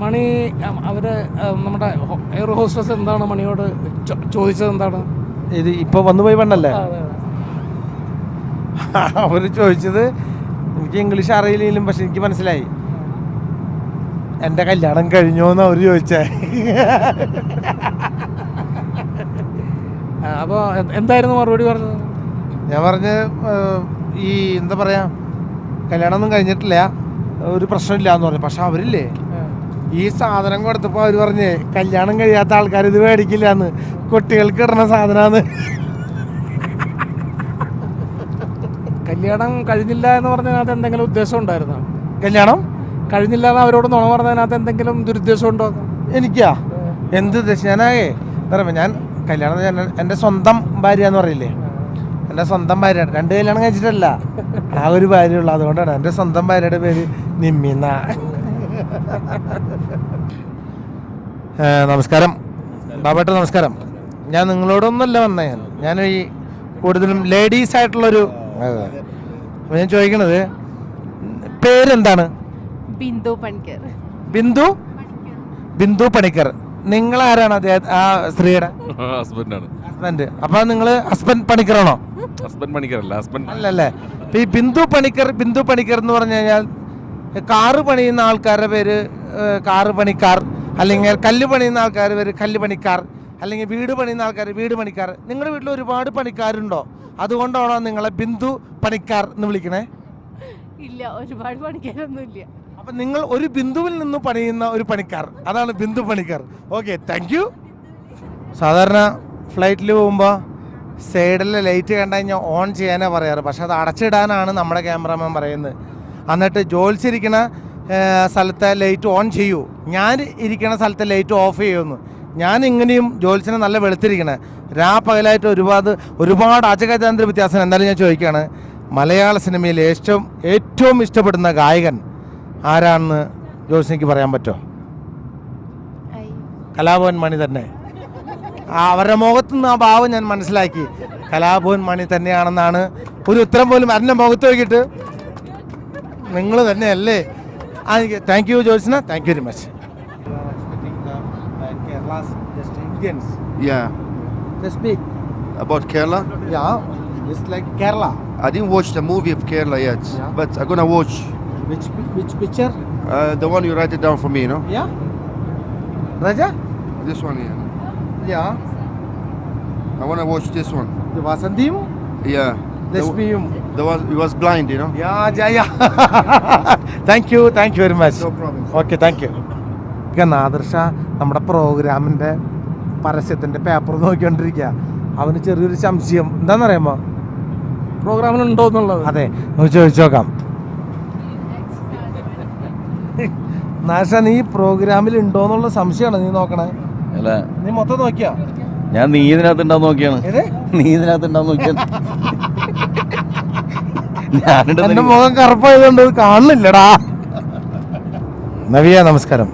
മണി അവർ അവർ നമ്മുടെ air hostess എന്താണ് മണിയോട് ചോദിച്ചത് എന്താണ്? ഇത് ഇപ്പൊ വന്നു പോയി പെണ്ണല്ലേ അവർ ചോദിച്ചത് എനിക്ക് ഇംഗ്ലീഷ് അറിയില്ലെങ്കിലും പക്ഷെ എനിക്ക് മനസ്സിലായി. എന്റെ കല്യാണം കഴിഞ്ഞോ എന്ന് അവർ ചോദിച്ചേ. അപ്പോൾ എന്തായിരുന്നു മറുപടി പറഞ്ഞത്? ഞാൻ പറഞ്ഞ് ഈ എന്താ പറയാ കല്യാണം ഒന്നും കഴിഞ്ഞിട്ടില്ല. ഒരു പ്രശ്നമില്ല എന്ന് പറഞ്ഞു. പക്ഷെ അവരില്ലേ? ഈ സാധനം കൊടുത്തപ്പോൾ അവർ പറഞ്ഞേ കല്യാണം കഴിയാത്ത ആൾക്കാർ ഇത് മേടിക്കില്ല എന്ന് കുട്ടികൾക്ക് ഇടണ സാധനമാണ് കല്യാണം കഴിഞ്ഞില്ല എന്ന് പറഞ്ഞതിനകത്ത് എന്തെങ്കിലും ഉദ്ദേശം ഉണ്ടായിരുന്നോ? കല്യാണം? കഴിഞ്ഞില്ല എന്ന് അവരോട് നുണ പറഞ്ഞതിനകത്ത് എന്തെങ്കിലും ദുരുദ്ദേശം ഉണ്ടോ? എനിക്കാ? എന്ത് ഉദ്ദേശം? ഞാനാകെ പറയുമ്പോൾ ഞാൻ കല്യാണം ഞാൻ എന്റെ സ്വന്തം ഭാര്യ എന്ന് പറയില്ലേ? എന്റെ സ്വന്തം ഭാര്യ രണ്ട് കല്യാണം കഴിച്ചിട്ടല്ല. ആ ഒരു ഭാര്യ ഉള്ളു. അതുകൊണ്ടാണ് എന്റെ സ്വന്തം ഭാര്യയുടെ പേര് നിമ്മിന്ന. നമസ്കാരം. ബാബേട്ട നമസ്കാരം. ഞാൻ നിങ്ങളോടൊന്നല്ല വന്നേ. ഞാൻ ഞാൻ ഈ കൂടുതലും ലേഡീസ് ആയിട്ടുള്ളൊരു അപ്പോൾ ഞാൻ ചോദിക്കണത് പേരെന്താണ്? ബിന്ദു പണിക്കർ. ബിന്ദു? ബിന്ദു പണിക്കർ. നിങ്ങൾ ആരാണ് അദ്ദേഹം ആ സ്ത്രീയുടെ? ഹസ്ബൻഡാണ്. ഹസ്ബൻഡ്. അപ്പൊ നിങ്ങൾ ഹസ്ബൻഡ് പണിക്കറാണോ? ഹസ്ബൻഡ് പണിക്കറല്ല ഹസ്ബൻഡ് അല്ലല്ലേ. ഈ ബിന്ദു പണിക്കർ ബിന്ദു പണിക്കർ എന്ന് പറഞ്ഞു കഴിഞ്ഞാൽ കാറ് പണിയുന്ന ആൾക്കാരുടെ പേര് കാറ് പണിക്കാർ അല്ലെങ്കിൽ കല്ല് പണിയുന്ന ആൾക്കാരുടെ പേര് കല്ല് പണിക്കാർ അല്ലെങ്കിൽ വീട് പണിയുന്ന ആൾക്കാർ വീട് പണിക്കാർ. നിങ്ങളുടെ വീട്ടിൽ ഒരുപാട് പണിക്കാരുണ്ടോ? അതുകൊണ്ടാണോ നിങ്ങളെ ബിന്ദു പണിക്കാർ എന്ന് വിളിക്കണേ? ഇല്ല ഒരുപാട് പണിക്കാരൊന്നും ഇല്ല അപ്പൊ നിങ്ങൾ ഒരു ബിന്ദുവിൽ നിന്ന് പണിയുന്ന ഒരു പണിക്കാർ. അതാണ് ബിന്ദു പണിക്കാർ. ഓക്കെ താങ്ക് യു സാധാരണ ഫ്ലൈറ്റിൽ പോകുമ്പോൾ സൈഡിലെ ലൈറ്റ് കണ്ടു കഴിഞ്ഞാൽ ഓൺ ചെയ്യാനേ പറയാറ്. പക്ഷെ അത് അടച്ചിടാനാണ് നമ്മുടെ ക്യാമറാമാൻ പറയുന്നത്. എന്നിട്ട് ജോലിച്ചിരിക്കണ സ്ഥലത്തെ ലൈറ്റ് ഓൺ ചെയ്യൂ. ഞാൻ ഇരിക്കണ സ്ഥലത്തെ ലൈറ്റ് ഓഫ് ചെയ്യുമെന്ന് ഞാൻ ഇങ്ങനെയും ജോലിസിനെ നല്ല വെളുത്തിരിക്കണേ. രാ പകലായിട്ട് ഒരുപാട് ഒരുപാട് അജഗജാന്തര വ്യത്യാസം. എന്തായാലും ഞാൻ ചോദിക്കുകയാണ് മലയാള സിനിമയിൽ ഏറ്റവും ഏറ്റവും ഇഷ്ടപ്പെടുന്ന ഗായകൻ ആരാണെന്ന് ജോസിനിക്ക് പറയാൻ പറ്റുമോ കലാഭവൻ മണി തന്നെ. ആ അവരുടെ മുഖത്തു നിന്ന് ആ ഭാവം ഞാൻ മനസ്സിലാക്കി. കലാഭവൻ മണി തന്നെയാണെന്നാണ് ഒരു ഉത്തരം പോലും എന്റെ മുഖത്ത് നോക്കിയിട്ട് നിങ്ങൾ തന്നെയല്ലേ ആ thank you Jyotsna thank you very much Yeah, speak. about Kerala. Yeah, it's like Kerala. I didn't watch the movie of Kerala yet, Yeah. but I'm gonna watch Which which picture? uh, the one you write it down for me. You know, Yeah. Raja? this one here. Yeah. I wanna watch this one. The Vasanthiyum, Yeah. The, Lashmiyum. the was he was blind. You know. Yeah, yeah, yeah. thank you, thank you very much. No problem. Okay thank you Nadirsha നമ്മുടെ പ്രോഗ്രാമിന്റെ പരസ്യത്തിന്റെ paper നോക്കിക്കൊണ്ടിരിക്കുക അവന് ചെറിയൊരു സംശയം എന്താണെന്നറിയാമോ പ്രോഗ്രാമിനുണ്ടോ എന്നുള്ളത് അതെ നമുക്ക് ചോദിച്ചു നോക്കാം നാദർഷ നീ പ്രോഗ്രാമിൽ ഉണ്ടോ എന്നുള്ള സംശയമാണ് നീ നോക്കണേ അല്ല നീ മൊത്തം നോക്കിയാ ഞാൻ നീ ഇതിനകത്ത് ഉണ്ടാവും നോക്കിയാണ് നീ ഇതിനകത്ത് ഉണ്ടാവും നോക്കിയാണ് എന്റെ മുഖം കറുപ്പായതുകൊണ്ട് ഇത് കാണുന്നില്ലടാ. നവിയ നമസ്കാരം.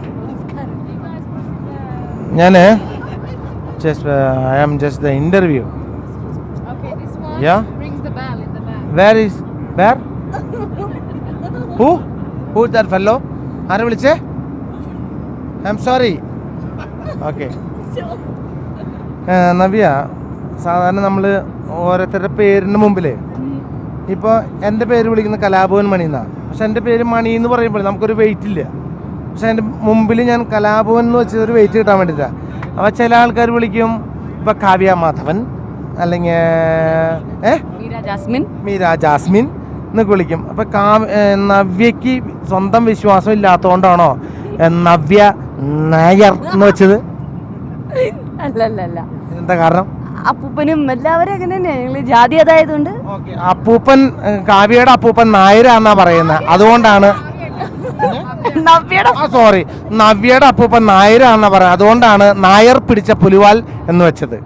ഞാൻ just I am just the interview yeah this one Yeah? rings the bell in the back. Where is where who who that fellow ആരെ വിളിച്ചേ? I M sorry okay Navya സാധാരണ നമ്മൾ ഓരോരുത്തരുടെ പേരിന് മുമ്പിലേ ഇപ്പോൾ എന്റെ പേര് വിളിക്കുന്ന കലാഭവൻ മണി എന്നാണ് പക്ഷെ എന്റെ പേര് മണി എന്ന് പറയുമ്പോൾ നമുക്കൊരു വെയിറ്റ് ഇല്ല. പക്ഷെ എന്റെ മുമ്പിൽ ഞാൻ കലാഭവൻ എന്ന് വെച്ച ഒരു വെയിറ്റ് കിട്ടാൻ വേണ്ടിയിട്ടാണ് അപ്പോൾ ചില ആൾക്കാർ വിളിക്കും ഇപ്പോൾ കാവ്യ മാധവൻ അല്ലെങ്കിൽ ഏ? Meera Jasmine. മീര ജാസ്മിൻ എന്നൊക്കെ വിളിക്കും. അപ്പോൾ കാ നവ്യക്ക് സ്വന്തം വിശ്വാസം ഇല്ലാത്തതുകൊണ്ടാണോ നവ്യ നായർ എന്ന് വെച്ചത്? എന്താ കാരണം? അപ്പൂപ്പനും എല്ലാവരും അങ്ങനെ തന്നെയാണ് ഞങ്ങൾ ജാതി അതായതുകൊണ്ട്. അപ്പൂപ്പൻ കാവ്യയുടെ അപ്പൂപ്പൻ നായരാന്നാ പറയുന്നത് അതുകൊണ്ടാണ്. നവ്യയുടെ സോറി നവ്യയുടെ അപ്പൂപ്പൻ നായരാന്നാ പറയുന്നത് അതുകൊണ്ടാണ് നായർ പിടിച്ച പുലിവാൽ എന്ന് വെച്ചത്.